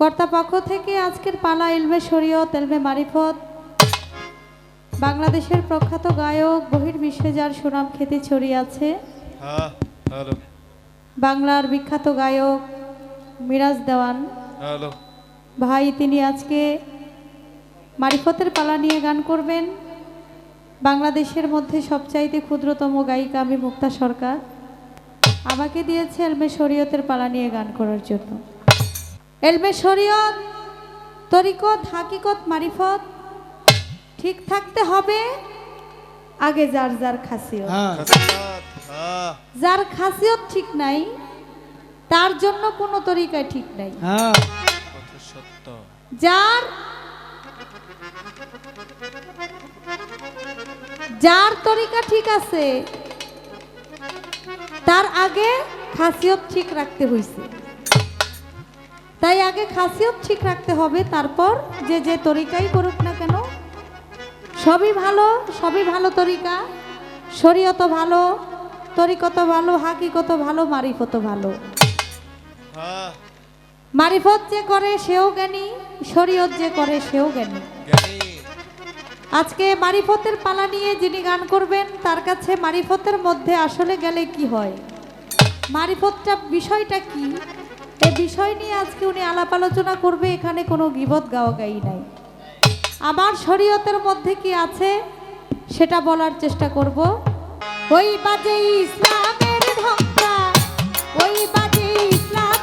কর্তাপক্ষ থেকে আজকের পালা ইলমে শরীয়ত এলমে মারিফত। বাংলাদেশের প্রখ্যাত গায়ক বহির্বিশ্বে যার সুনাম খ্যাতি ছড়িয়ে আছে হ্যাঁ বাংলার বিখ্যাত গায়ক মিরাজ দেওয়ান। ভাই তিনি আজকে মারিফতের পালা নিয়ে গান করবেন। বাংলাদেশের মধ্যে সবচাইতে ক্ষুদ্রতম গায়িকা আমি মুক্তা সরকার। আমাকে দিয়েছে এলমে শরীয়তের পালা নিয়ে গান করার জন্য। এলমে শরীয়ত তরিকত হাকিকত মারিফত ঠিক থাকতে হবে। আগে যার যার খাসিয়ত। হ্যাঁ। যার খাসিয়ত ঠিক নাই তার জন্য কোনো তরিকায় ঠিক নাই। হ্যাঁ। যার যার তরিকা ঠিক আছে তার আগে খাসিয়ত ঠিক রাখতে হইছে। তাই আগে খাসিয়ত ঠিক রাখতে হবে, তারপর যে যে তরিকাই করুক না কেন। সবই ভালো সবই ভালো তরিকা। শরীয়ত ভালো, তরিকত ভালো, হাকিকত ভালো, মারিফত ভালো। মারিফত যে করে সেও জ্ঞানী, শরীয়ত যে করে সেও জ্ঞানী। আজকে মারিফতের পালা নিয়ে যিনি গান করবেন, তার কাছে মারিফতের মধ্যে আসলে গেলে কি হয়? মারিফতটা বিষয়টা কি? এই বিষয় নিয়ে আজকে উনি আলাপ আলোচনা করবে, এখানে কোনো গিবত গাওয়া গাই নাই। আমার শরীয়তের মধ্যে কি আছে সেটা বলার চেষ্টা করব। ওই বাজে ইসলামের ঢঙ্কা ওই বাজে ইসলামের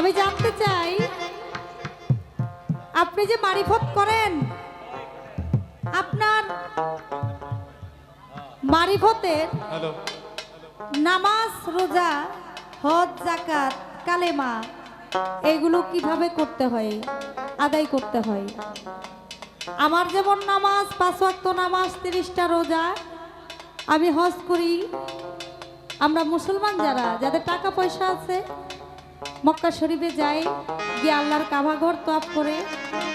আমি জানতে চাই আপনি যে মারিফত করেন আপনার মারিফতের নামাজ রোজা হজ জাকাত কালেমা এগুলো কীভাবে করতে হয় আদায় করতে হয়? আমার যেমন নামাজ পাঁচ ওয়াক্ত নামাজ তিরিশটা রোজা আমি হজ করি। আমরা মুসলমান যারা যাদের টাকা পয়সা আছে মক্কা শরীফে যাই, গিয়ে আল্লাহর কাভাঘর তপ করে,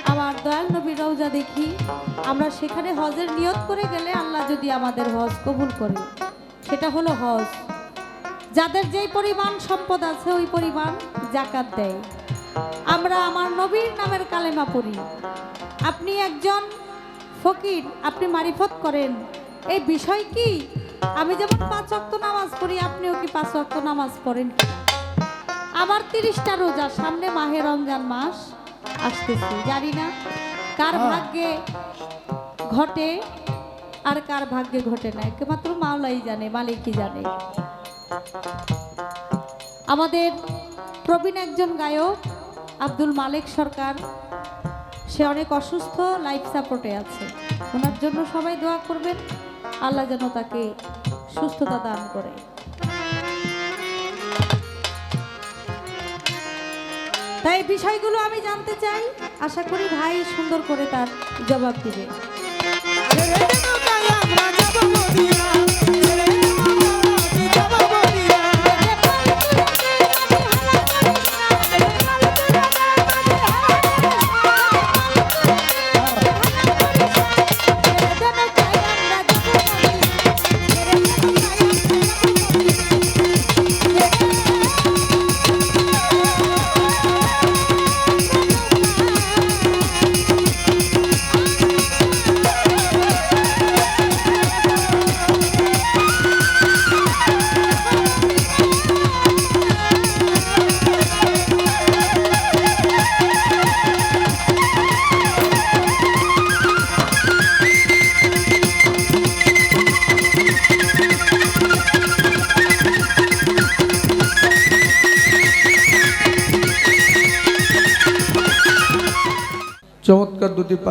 আমার দয়াল নবীর রওজা দেখি। আমরা সেখানে হজের নিয়ত করে গেলে আল্লাহ যদি আমাদের হজ কবুল করে। সেটা হলো হজ। যাদের যেই পরিমাণ সম্পদ আছে ওই পরিমাণ জাকাত দেয়। আমরা আমার নবীর নামের কালেমা পড়ি। আপনি একজন ফকির, আপনি মারিফত করেন। এই বিষয় কি? আমি যেমন পাঁচ ওয়াক্ত নামাজ পড়ি, আপনিও কি পাঁচ ওয়াক্ত নামাজ পড়েন কি? আমার তিরিশটা রোজা সামনে মাহে রমজান মাস আসতেছে জানি না কার ভাগ্যে ঘটে আর কার ভাগ্যে ঘটে না একমাত্র মাওলাই জানে মালিকই জানে। আমাদের প্রবীণ একজন গায়ক আব্দুল মালিক সরকার সে অনেক অসুস্থ লাইফ সাপোর্টে আছে। ওনার জন্য সবাই দোয়া করবেন আল্লাহ যেন তাকে সুস্থতা দান করে। তাই বিষয়গুলো আমি জানতে চাই। আশা করি ভাই সুন্দর করে তার জবাব দিবে।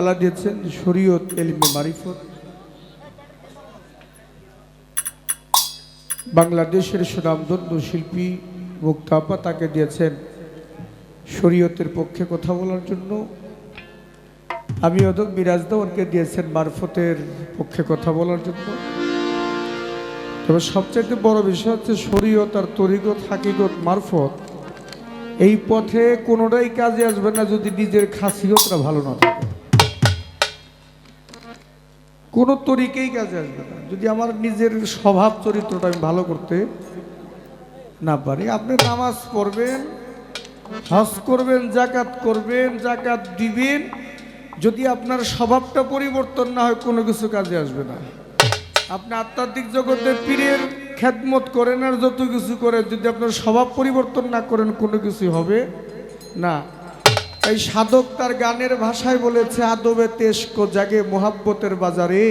পালা দিয়েছেন শরীয়ত এলিমে মারিফত। বাংলাদেশের সুনামধন্য শিল্পী মুক্তাপা তাকে দিয়েছেন শরীয়তের পক্ষে কথা বলার জন্য। আমি অদক মিরাজ দেওয়ানকে দিয়েছেন মারফতের পক্ষে কথা বলার জন্য। তবে সবচেয়ে বড় বিষয় হচ্ছে শরীয়ত আর তরিগত হাকিগত মারফত, এই পথে কোনোটাই কাজে আসবে না যদি নিজের খাসিয়তটা ভালো না থাকে। কোনো তরিকেই কাজে আসবে না। যদি আমার নিজের স্বভাব চরিত্রটা আমি ভালো করতে না পারি, আপনি নামাজ পড়বেন, হজ করবেন জাকাত করবেন জাকাত দিবেন, যদি আপনার স্বভাবটা পরিবর্তন না হয়, কোনো কিছু কাজে আসবে না। আপনি আধ্যাত্মিক জগতে পীরের খ্যাতমত করেন আর যত কিছু করেন, যদি আপনার স্বভাব পরিবর্তন না করেন, কোনো কিছু হবে না। এই সাধক তার গানের ভাষায় বলেছে আদবে তেস্ক জাগে মোহাব্বতের বাজারে।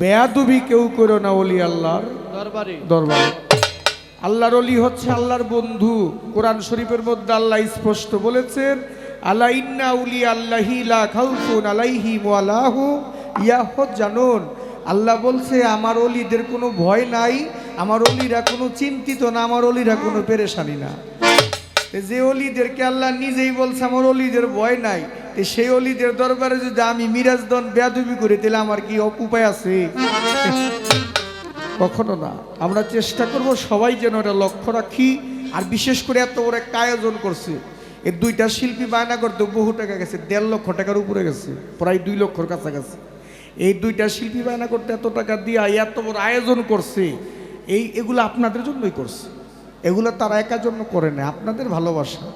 বেয়াদবি কেউ করো না অলি আল্লাহর দরবারে। দরবারে। আল্লাহর অলি হচ্ছে আল্লাহর বন্ধু। কোরআন শরীফের মধ্যে আল্লাহ স্পষ্ট বলেছেন আল্লাহ ইন্না উলি আল্লাহি লা খাউফুন আলাইহি ওয়ালাহু ইয়াহ জানুন আল্লাহ বলছে আমার অলিদের কোনো ভয় নাই আমার অলিরা কোনো চিন্তিত না আমার অলিরা কোনো পেরেশানি না। যে অলিদেরকে আল্লাহ নিজেই বলছে, আমার অলিদের ভয় নাই। তো সেই অলিদের দরবারে যদি আমি মিরাজদন বেয়াদবি করি, তাহলে আমার কি উপায় আছে? কখনো না। আমরা চেষ্টা করব সবাই যেন এটা লক্ষ্য রাখি। আর বিশেষ করে এত বড় একটা আয়োজন করছে। এর দুইটা শিল্পী বায়না করতে বহু টাকা গেছে, দেড় লক্ষ টাকার উপরে গেছে, প্রায় দুই লক্ষর কাছাকাছি। এই দুইটা শিল্পী বায়না করতে এত টাকা দিয়ে এত বড় আয়োজন করছে, এই এগুলো আপনাদের জন্যই করছে। এগুলো তারা একার জন্য করে না আপনাদের ভালোবাসা।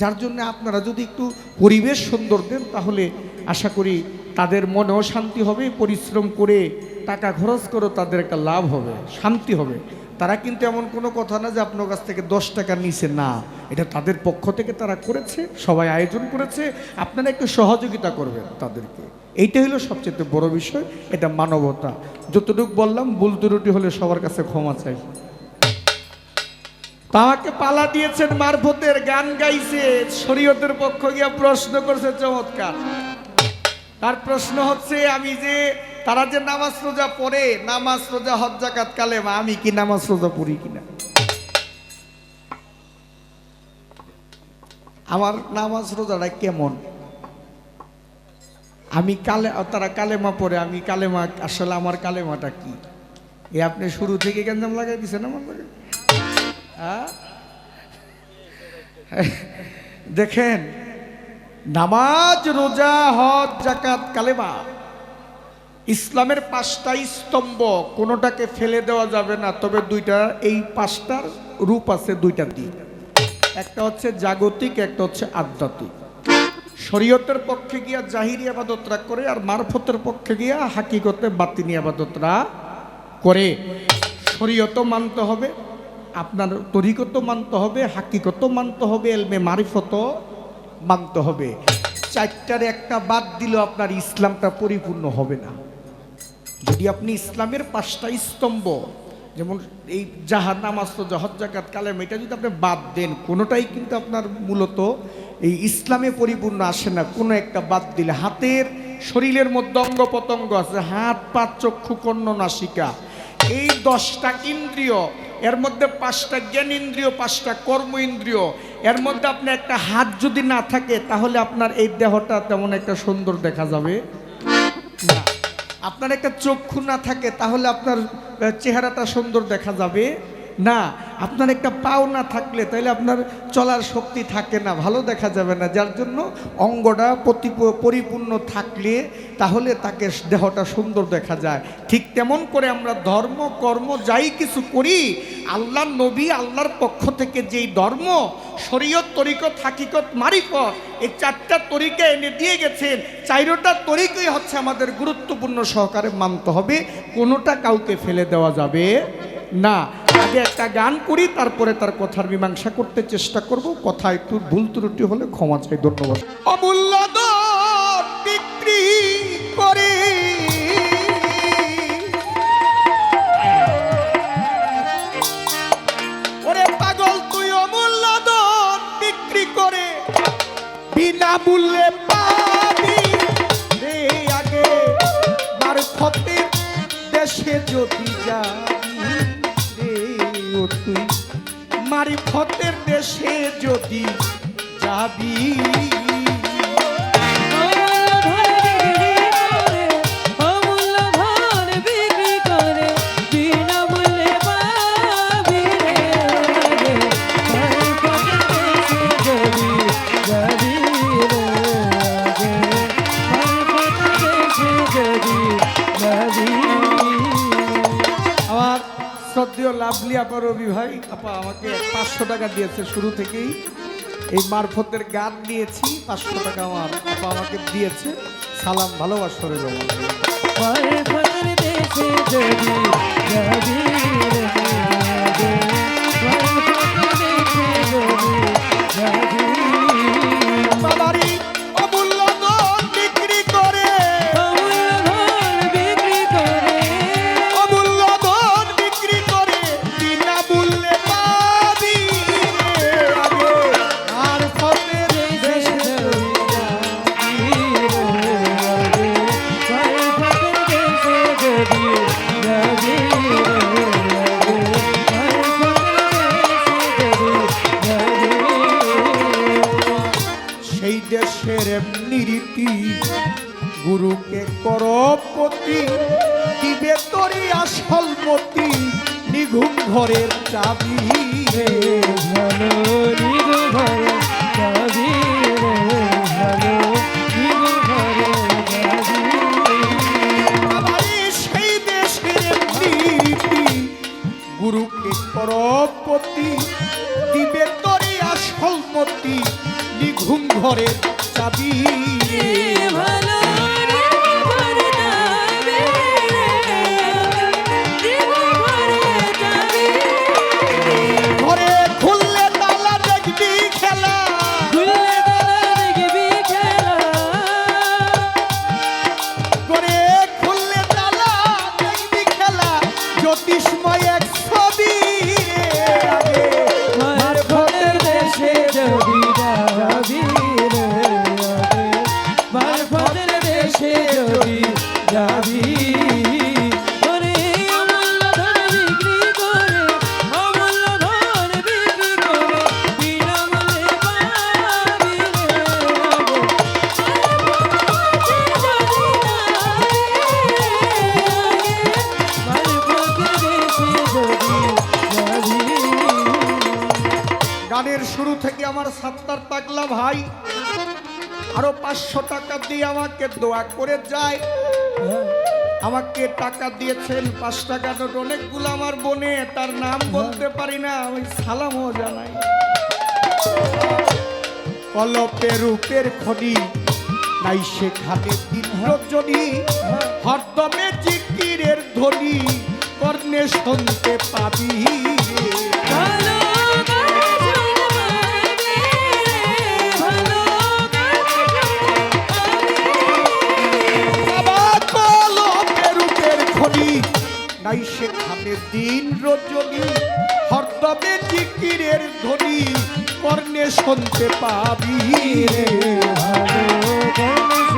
যার জন্য আপনারা যদি একটু পরিবেশ সুন্দর দেন, তাহলে আশা করি তাদের মনেও শান্তি হবে, পরিশ্রম করে টাকা খরচ করে তাদের একটা লাভ হবে, শান্তি হবে। তারা কিন্তু এমন কোনো কথা না যে আপনার কাছ থেকে দশ টাকা নিছে, না। এটা তাদের পক্ষ থেকে তারা করেছে, সবাই আয়োজন করেছে, আপনারা একটু সহযোগিতা করবেন তাদেরকে। এইটা হলো সবচেয়ে বড় বিষয়, এটা মানবতা। যতটুকু বললাম, ভুল ত্রুটি হলে সবার কাছে ক্ষমা চাই। তাকে পালা দিয়েছেন মারফতের গান গাইছে, শরীয়তের পক্ষ গিয়া প্রশ্ন করছে, চমৎকার। তার প্রশ্ন হচ্ছে, আমি যে, তারা যে নামাজ রোজা পড়ে, নামাজ রোজা হজ্জাকাত কালেমা, আমি কি নামাজ রোজা পড়ি কিনা? আমার নামাজ রোজাটা কেমন? আমি কালে, তারা কালেমা পড়ে, আমি কালেমা, আসলে আমার কালেমাটা কি? এ আপনি শুরু থেকে গেঞ্জাম লাগাই দিছেন, আমার? দেখেন, নামাজ, রোজা, হজ জাকাত কালেমা, ইসলামের পাঁচটা স্তম্ভ, কোনোটাকে ফেলে দেওয়া যাবে না, তবে দুইটা, এই পাঁচটার রূপ আছে দুইটা দিক। একটা হচ্ছে জাগতিক, একটা হচ্ছে আধ্যাত্মিক। শরীয়তের পক্ষে গিয়া জাহিরি আবাদতরা করে, আর মারফতের পক্ষে গিয়া হাকিকতে বাতিনি আবাদতরা করে। শরীয়তও মানতে হবে আপনার তরিকত মানতে হবে, হাকিকত মানতে হবে, এলমে মারিফত মানতে হবে। চারটার একটা বাদ দিলেও আপনার ইসলামটা পরিপূর্ণ হবে না। যদি আপনি ইসলামের পাঁচটা স্তম্ভ, যেমন এই জাহার নামাজ তো জহর জাকাত কালেম, এটা যদি আপনি বাদ দেন, কোনোটাই কিন্তু আপনার মূলত এই ইসলামে পরিপূর্ণ আসে না। কোনো একটা বাদ দিলে হাতের শরীরের মধ্যে অঙ্গ প্রত্যঙ্গ আছে, হাত, পা, চক্ষু, কর্ণ, নাসিকা। এই দশটা ইন্দ্রিয় এর মধ্যে পাঁচটা জ্ঞান ইন্দ্রিয় পাঁচটা কর্ম ইন্দ্রিয় এর মধ্যে আপনার একটা হাত যদি না থাকে, তাহলে আপনার এই দেহটা তেমন একটা সুন্দর দেখা যাবে। না, আপনার একটা চক্ষু না থাকে, তাহলে আপনার চেহারাটা সুন্দর দেখা যাবে। না, আপনার একটা পাও না থাকলে তাহলে আপনার চলার শক্তি থাকে না, ভালো দেখা যাবে না। যার জন্য অঙ্গটা প্রতি- পরিপূর্ণ থাকলে, তাহলে তাকে দেহটা সুন্দর দেখা যায়। ঠিক তেমন করে আমরা ধর্ম, কর্ম যাই কিছু করি, আল্লাহর নবী আল্লাহর পক্ষ থেকে যেই ধর্ম, শরীয়ত, তরিকত, হাকিকত মারিফত এই চারটা তরিকা এনে দিয়ে গেছেন, চাইরোটা তরিকই হচ্ছে আমাদের গুরুত্বপূর্ণ সহকারে মানতে হবে, কোনোটা কাউকে ফেলে দেওয়া যাবে না। আগে একটা গান করি, তারপরে তার কথার মীমাংসা করতে চেষ্টা করব। কথা একটু ভুল ত্রুটি হলে ক্ষমা চাই, ধন্যবাদ। অমূল্য বিক্রি করে। পাগল, তুই অমূল্য বিক্রি করে। বিনা মূল্যে আগে। মারফতে দেশে যদি যাবি মারফতের দেশে যদি যাবি শ্রদ্ধেয় লাভলি আপা রবি ভাই। আপা আমাকে পাঁচশো টাকা দিয়েছে শুরু থেকেই। এই মারফতের গান নিয়েছি, পাঁচশো টাকা আমার। আপা আমাকে দিয়েছে। সালাম, ভালোবাসা রইল আমার। দেশে ঘরের চাবি। আমার সাত্তার পাগলা ভাই। আরও পাঁচশো টাকা দিয়ে আমাকে দোয়া করে যায়। আমাকে টাকা দিয়েছেন পাঁচ টাকা নোট। অনেকগুলো আমার বনে, তার নাম বলতে পারি না আমি সালামও জানাই। কলপে রূপের খনি, নাই সেখানে দিন রজনী হরদমে জিকিরের ধ্বনি, কর্ণে শুনতে পাবি। নাই সেখানে দিন রজনী হরদমে জিকিরের ধ্বনি কর্ণে শুনতে পাবি কোথায়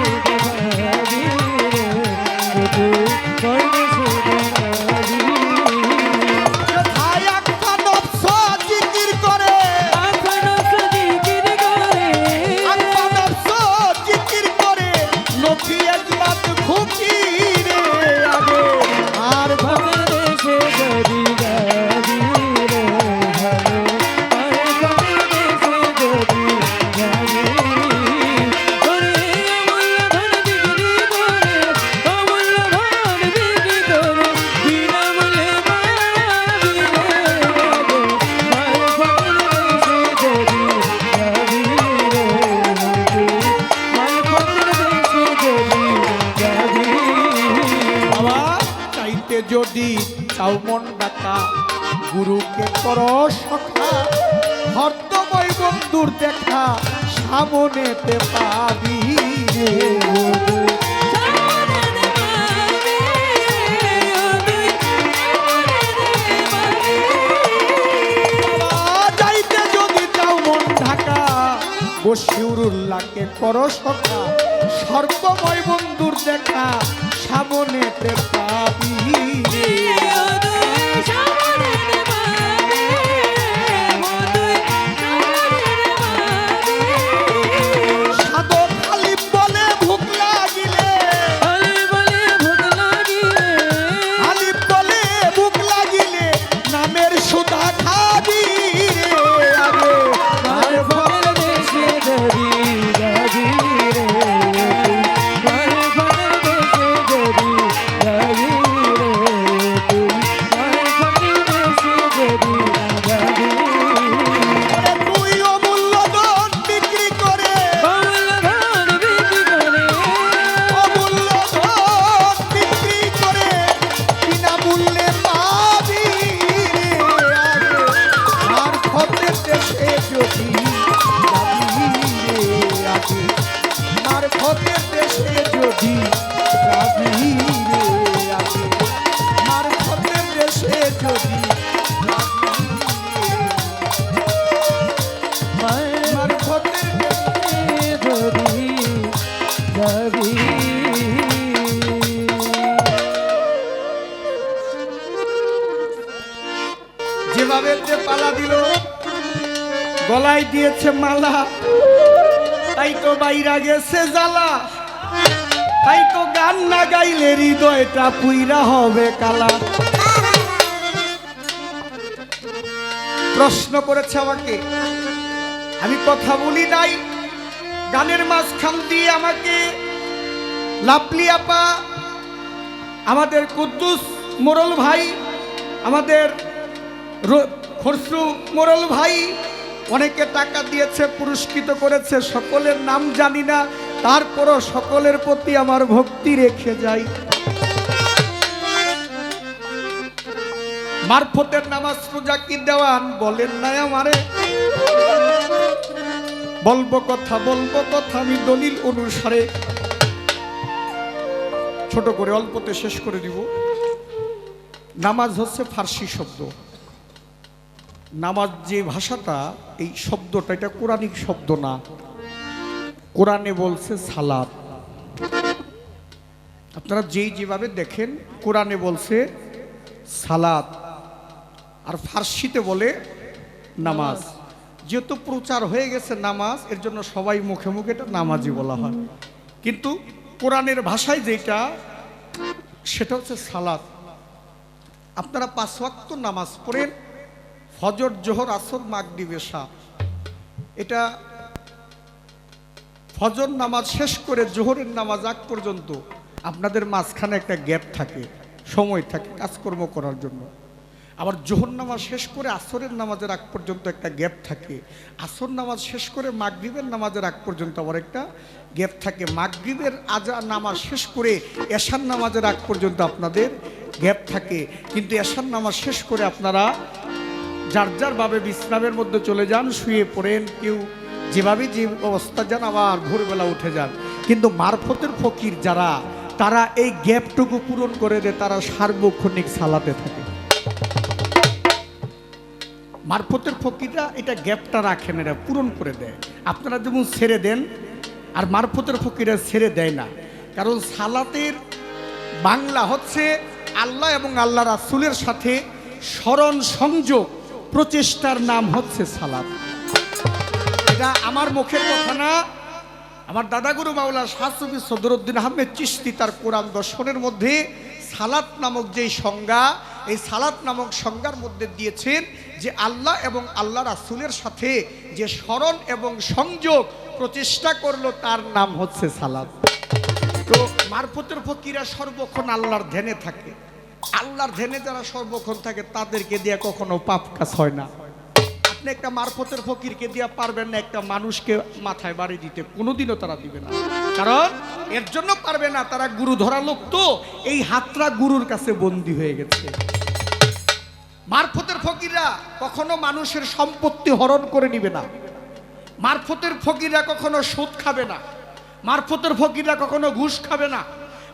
গুরুকে কর সখা। হর্দময় বন্ধুর দেখা সামনেতে পাবি বসিউরুল্লাহকে কর সখা। সর্বময় বন্ধুর দেখা সামনেতে পাবি না গাইলে হৃদয়টা পুইরা হবে কালা। প্রশ্ন করেছে আমাকে, আমি কথা বলি নাই, গানের মাঝখান দিয়ে আমাকে লাপলি আপা, আমাদের কুদ্দুস মোরল ভাই, আমাদের খসরু মোরল ভাই, অনেকে টাকা দিয়েছে, পুরস্কৃত করেছে, সকলের নাম জানি না তারপরও সকলের প্রতি আমার ভক্তি রেখে যাই। মারফতের নামাজ রোজা কি দেওয়ান বলেন নাই আমারে। বলব কথা বলব কথা, আমি দলিল অনুসারে। ছোট করে অল্পতে শেষ করে দিব। নামাজ হচ্ছে ফার্সি শব্দ। নামাজ যে ভাষাটা, এই শব্দটা এটা কোরআনিক শব্দ না। কোরআনে বলছে সালাদ আপনারা যেই যেভাবে দেখেন, কোরআনে বলছে সালাদ আর ফার্সিতে বলে নামাজ। যেহেতু প্রচার হয়ে গেছে নামাজ, এর জন্য সবাই মুখে মুখে এটা নামাজই বলা হয়। কিন্তু কোরআনের ভাষায় যেটা, সেটা হচ্ছে সালাদ আপনারা পাঁচ নামাজ পড়েন, ফজর, জোহর, আসর, মাগরিব, এশা। এটা ফজর নামাজ শেষ করে জোহরের নামাজ আগ পর্যন্ত আপনাদের মাঝখানে একটা গ্যাপ থাকে, সময় থাকে কাজকর্ম করার জন্য। আবার জোহর নামাজ শেষ করে আসরের নামাজের আগ পর্যন্ত একটা গ্যাপ থাকে, আসর নামাজ শেষ করে মাগরিবের নামাজের আগ পর্যন্ত আবার একটা গ্যাপ থাকে। মাগরিবের আজা নামাজ শেষ করে এশার নামাজের আগ পর্যন্ত আপনাদের গ্যাপ থাকে। কিন্তু এশার নামাজ শেষ করে আপনারা যার যার ভাবে বিশ্রামের মধ্যে চলে যান, শুয়ে পড়েন, কেউ যেভাবে যে অবস্থা যান, আবার ভোরবেলা উঠে যান। কিন্তু মারফতের ফকির যারা, তারা এই গ্যাপটুকু পূরণ করে দেয়, তারা সার্বক্ষণিক সালাতে থাকে। মারফতের ফকিররা এটা গ্যাপটা রাখেন এরা পূরণ করে দেয়। আপনারা যেমন ছেড়ে দেন, আর মারফতের ফকিরা ছেড়ে দেয় না। কারণ সালাতের বাংলা হচ্ছে আল্লাহ এবং আল্লাহ রাসুলের সাথে স্মরণ সংযোগ। প্রচেষ্টার নাম হচ্ছে সালাত। এটা আমার মুখের কথা না। আমার দাদাগুরু মাওলা শাহসুফি সদরুদ্দিন আহমেদ চিস্তি তার কোরআন দর্শনের মধ্যে সালাত নামক যেই সংজ্ঞা, এই সালাত নামক সংজ্ঞার মধ্যে দিয়েছেন যে আল্লাহ এবং আল্লাহ রাসুলের সাথে যে স্মরণ এবং সংযোগ প্রচেষ্টা করল, তার নাম হচ্ছে সালাত। তো মারফতের ফকিরা সর্বক্ষণ আল্লাহর ধ্যানে থাকে। আল্লাহর ধ্যানে যারা সর্বক্ষণ থাকে, তাদেরকে দিয়ে কখনো পাপ কাজ হয় না। আপনি একটা মারফতের ফকিরকে দিয়ে পারবেন না, একটা মানুষকে মাথায় বাড়ি দিতে। কোনোদিনও তারা দিবে না। কারণ এর জন্য পারবে না, তারা গুরু ধরা লোক তো। এই হাতরা গুরুর কাছে বন্দী হয়ে গেছে। মারফতের ফকিররা কখনো মানুষের সম্পত্তি হরণ করে নিবে না। মারফতের ফকিররা কখনো সুদ খাবে না। মারফতের ফকিররা কখনো ঘুষ খাবে না।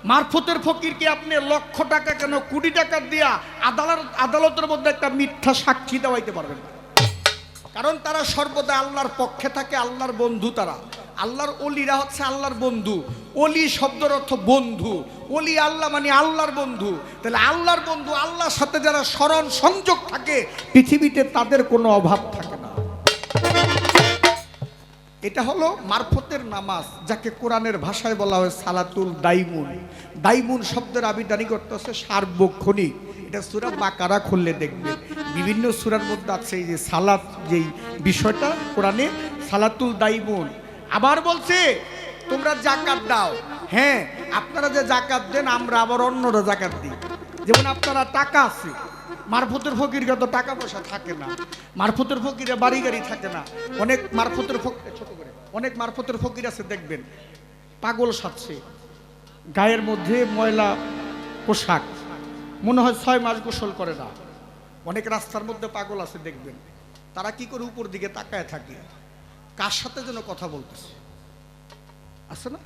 মারফতের ফকিরকে আপনি লক্ষ টাকা কেন, কোটি টাকা দিয়া আদালত, আদালতের মধ্যে একটা মিথ্যা সাক্ষী দেওয়াইতে পারবেন কারণ তারা সর্বদা আল্লাহর পক্ষে থাকে, আল্লাহর বন্ধু তারা। আল্লাহর অলিরা হচ্ছে আল্লাহর বন্ধু। অলি শব্দের অর্থ বন্ধু। অলি আল্লাহ মানে আল্লাহর বন্ধু। তাহলে আল্লাহর বন্ধু, আল্লাহর সাথে যারা স্মরণ সংযোগ থাকে, পৃথিবীতে তাদের কোনো অভাব থাকে না। এটা হলো মারফতের নামাজ, যাকে ভাষায় বলা হয় সালাতুল দাইমুন। দাইমুন শব্দের আবিদানি করতে হচ্ছে সার্বক্ষণিক। এটা সুরা বাকারা খুললে দেখবে। বিভিন্ন সুরার মধ্যে আছে এই যে সালাত, যেই বিষয়টা কোরআনে, সালাতুল দাইমুন। আবার বলছে, তোমরা জাকাত দাও। হ্যাঁ আপনারা যে জাকাত দেন, আমরা আবার অন্যরা জাকাত দিই। যেমন আপনারা টাকা আছে মারফতের ফকিরকে তো টাকা পয়সা থাকে না। মারফতের ফকিরে বাড়ি গাড়ি থাকে না। অনেক মারফতের ফকির ছোট করে। অনেক মারফতের ফকির আছে, দেখবেন। পাগল সাজছে। গায়ের মধ্যে ময়লা পোশাক। মনে হয় ছয় মাস গোসল করে না। অনেক রাস্তার মধ্যে পাগল আছে, দেখবেন। তারা কি করে উপর দিকে তাকায় থাকে? কার সাথে যেন কথা বলতেছে? আছে না?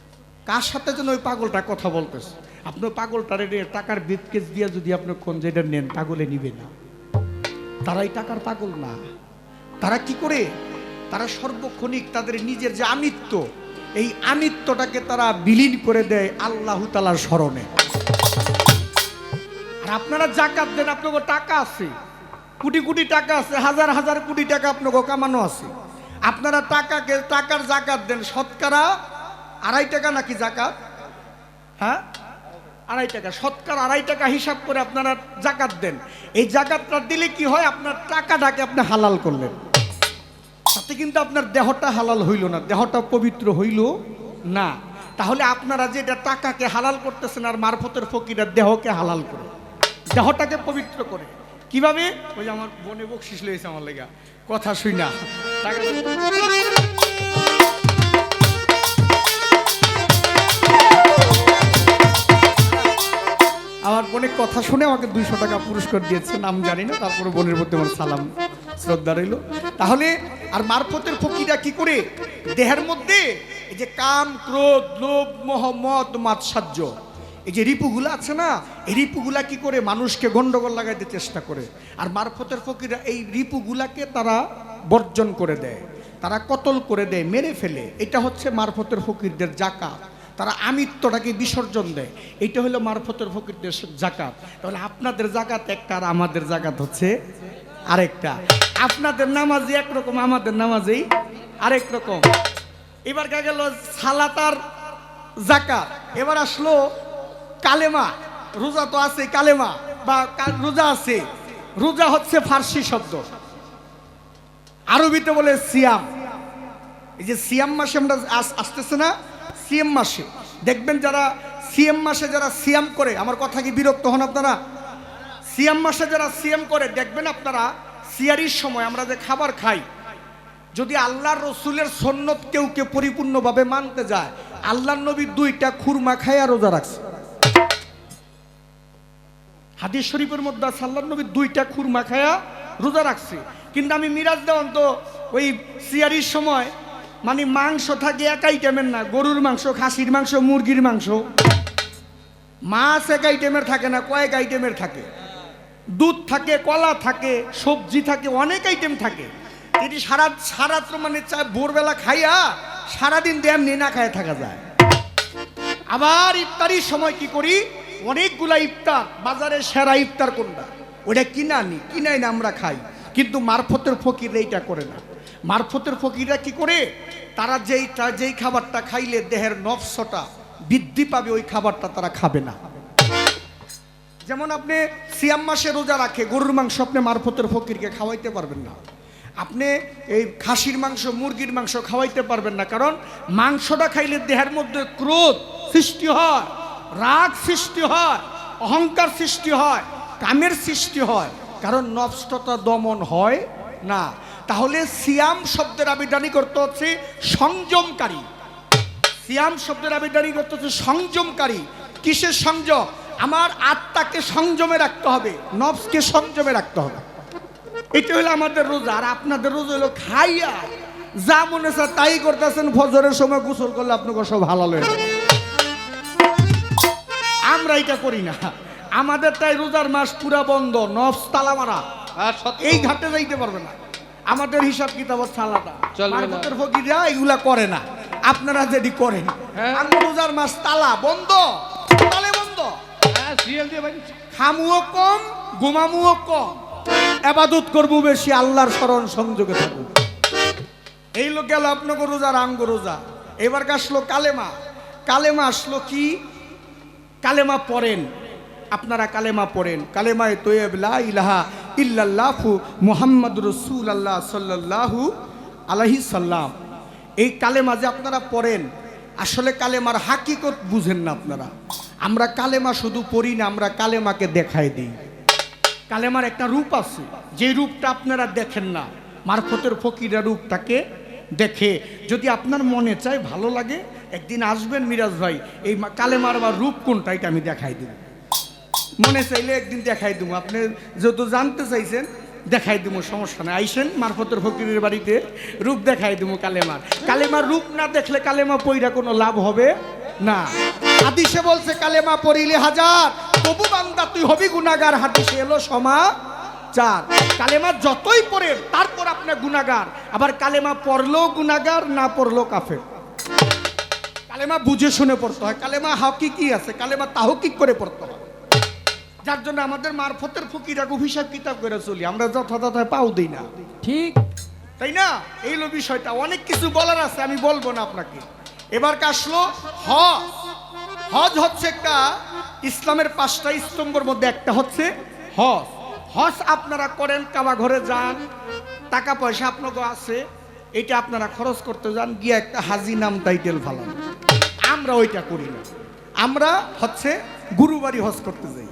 কার সাথে যেন ওই পাগলটা কথা বলতেছে? আপনার পাগলটা নিয়ে টাকার বিটকেস দিয়ে যদি আপনি কোন যেটা নেন, পাগলে নিবে না। তারাই টাকার পাগল না। তারা কি করে? তারা সর্বক্ষণিক তাদের নিজের যে আমিত্ব এই আমিত্বটাকে তারা বিলীন করে দেয় আল্লাহ তালার স্মরণে। আর আপনারা জাকাত দেন আপনাকে টাকা আছে। কোটি কোটি টাকা আছে, হাজার হাজার কোটি টাকা আপনাকে কামানো আছে। আপনারা টাকাকে, টাকার জাকাত দেন, শতকরা আড়াই টাকা নাকি জাকাত? হ্যাঁ? আড়াই টাকা। শতকরা আড়াই টাকা হিসাব করে আপনারা জাকাত দেন। এই জাকাতটা দিলে কি হয়? আপনার টাকাটাকে আপনি হালাল করলেন। তাতে কিন্তু আপনার দেহটা হালাল হইল না। দেহটা পবিত্র হইল না। তাহলে আপনারা যে এটা টাকাকে হালাল করতেছেন আর মারফতের ফকিরা দেহকে হালাল করে দেহটাকে পবিত্র করে। কীভাবে? ওই যে আমার বনে বকশিস লইছে আমার লেগা। কথা শুই না। বোনের কথা শুনে আমাকে দুইশো টাকা পুরস্কার দিয়েছে নাম জানি না, তারপরে বোনের প্রতি আমার সালাম, শ্রদ্ধা রইল। তাহলে, আর মারফতের ফকিরা কি করে? দেহের মধ্যে এই যে কাম ক্রোধ, লোভ, মোহ, মদ মাৎসাহ্য এই যে রিপুগুলা আছে না, এই রিপুগুলা কি করে? মানুষকে গন্ডগোল লাগাইতে চেষ্টা করে। আর মারফতের ফকিরা এই রিপুগুলাকে তারা বর্জন করে দেয়, তারা কতল করে দেয়, মেরে ফেলে। এটা হচ্ছে মারফতের ফকিরদের জাকাত। তারা আমিত্বটাকে বিসর্জন দেয়। এটা হলো মারফতের ফকিরদের জাকাত। তাহলে আপনাদের জাকাত একটা আর আমাদের জাকাত হচ্ছে আরেকটা। আপনাদের নামাজি একরকম, আমাদের নামাজেই আরেক রকম এবার কে গেল সালাতার জাকাত। এবার আসলো কালেমা। রোজা তো আছে কালেমা, বা রোজা আছে। রোজা হচ্ছে ফার্সি শব্দ। আরবিতে বলে সিয়াম। এই যে সিয়াম মাসে আমরা আস- আসতেছে না? সিএম মাসে। দেখবেন যারা সিএম মাসে যারা সিএম করে, আমার কথা কি বিরক্ত হন আপনারা? সিএম মাসে যারা সিএম করে, দেখবেন আপনারা, সিয়ারির সময় আমরা যে খাবার খাই, যদি আল্লাহর রসুলের সন্ন্যত কেউ কেউ পরিপূর্ণভাবে মানতে যায়, আল্লাহর নবী দুইটা খুরমা খাইয়া রোজা রাখছে। হাদিস শরীফের মধ্যে আল্লাহর নবী দুইটা খুরমা খায়া রোজা রাখছে। কিন্তু আমি মিরাজ দেওয়ান তো ওই সিয়ারির সময় মানে মাংস থাকে এক আইটেমের না, গরুর মাংস, খাসির মাংস, মুরগির মাংস। মাছ এক আইটেমের থাকে না, কয়েক আইটেমের থাকে। দুধ থাকে, কলা থাকে, সবজি থাকে, অনেক আইটেম থাকে। এটি সারা সারাত্র মানে ভোরবেলা খাইয়া সারাদিন এমনি না খায় থাকা যায়। আবার ইফতারির সময় কি করি? অনেকগুলা ইফতার বাজারে সেরা ইফতার কোনটা? ওটা কিনা আনি কিনাই না, আমরা খাই। কিন্তু মারফতের ফকির এইটা করে না। মারফতের ফকিররা কি করে? তারা যেই যেই খাবারটা খাইলে দেহের নফসটা বৃদ্ধি পাবে, ওই খাবারটা তারা খাবে না। যেমন আপনি সিয়াম মাসে রোজা রাখে, গরুর মাংস আপনি মারফতের ফকিরকে খাওয়াইতে পারবেন না। আপনি এই খাসির মাংস, মুরগির মাংস খাওয়াইতে পারবেন না, কারণ মাংসটা খাইলে দেহের মধ্যে ক্রোধ সৃষ্টি হয়, রাগ সৃষ্টি হয়, অহংকার সৃষ্টি হয়, কামের সৃষ্টি হয়, কারণ নষ্টতা দমন হয় না। তাহলে সিয়াম শব্দের আবিধানিক অর্থ হচ্ছে সংযমকারী। সিয়াম শব্দের আবেদনই করতে হচ্ছে সংযমকারী। কিসের সংযম? আমার আত্মাকে সংযমে রাখতে হবে নবসকে সংযমে রাখতে হবে। এটা হলো আমাদের রোজা আর আপনাদের রোজা হলো খাইয়া। যা মনে চায় তাই করতেছেন ফজরের সময় গোসল করলে আপনাকে সব হালাল হয়ে। আমরা এটা করি না। আমাদের তাই রোজার মাস পুরা বন্ধ নফস তালা মারা। আর এই ঘাটে যাইতে পারবে না। আমাদের হিসাব কিতাব না। মারফতের ফকিরা এগুলা করে না। আপনারা যদি করেন। হ্যাঁ। আমি রোজার মাস তালা বন্ধ। তালে বন্ধ। হ্যাঁ খামুও কম ঘুমামুও কম। এবাদত করব বেশি আল্লাহর স্মরণ সংযোগে থাকব। এই লোক গেল আপনাকে রোজার আঙ্গ রোজা এবার আসলো কালেমা। কালেমা আসলো কি? কালেমা পড়েন। আপনারা কালেমা পড়েন। কালেমায় তৈয়ব লা ইলাহা ইল্লাল্লাহু মুহাম্মদ রসুল আল্লাহ সাল্লাল্লাহু আলাইহি সাল্লাম। এই কালেমা যে আপনারা পড়েন, আসলে কালেমার হাকিকত বুঝেন না আপনারা। আমরা কালেমা শুধু পড়ি না, আমরা কালেমাকে দেখাই দিই। কালেমার একটা রূপ আছে, যে রূপটা আপনারা দেখেন না, মারফতের ফকিরা রূপটাকে দেখে। যদি আপনার মনে চায় ভালো লাগে, একদিন আসবেন মিরাজ ভাই, এই কালেমার বা রূপ কোনটা, এটা আমি দেখাই দেব। মনে চাইলে একদিন দেখাই দেবো আপনি যত জানতে চাইছেন, দেখাই দেবো সমস্যা নাই। আইসেন মারফতের ফকিরের বাড়িতে, রূপ দেখাই দেবো কালেমার। কালেমার রূপ না দেখলে কালেমা পইরা কোনো লাভ হবে না। হাদিসে বলছে, কালেমা পড়িলে হাজার, তবু বান্দা তুই হবি গুনাগার হাদিসে এলো সমা চার কালেমা যতই পড়েন তারপর আপনার গুনাগার আবার কালেমা পড়লেও গুনাগার না পড়লেও কাফের। কালেমা বুঝে শুনে পড়তে হয়। কালেমা হাকিকি আছে, কালেমা তাহকিক করে পড়তে হয়। যার জন্য আমাদের মারফতের ফকিরা হিসাব কিতাব করে চলি। আমরা যথাযথ পাও দিই না। ঠিক। তাই না? এই হলো বিষয়টা। অনেক কিছু বলার আছে আমি বলব না আপনাকে। এবার আসলো? হজ। হজ হচ্ছে একটা ইসলামের পাঁচটা স্তম্ভের মধ্যে একটা হচ্ছে হজ। হজ আপনারা করেন কাবা ঘরে যান টাকা পয়সা আপনাকে আছে এটা আপনারা খরচ করতে যান গিয়ে একটা হাজি নাম টাইটেল ফালান। আমরা ওইটা করি না। আমরা হচ্ছে গুরুবাড়ি হজ করতে যাই।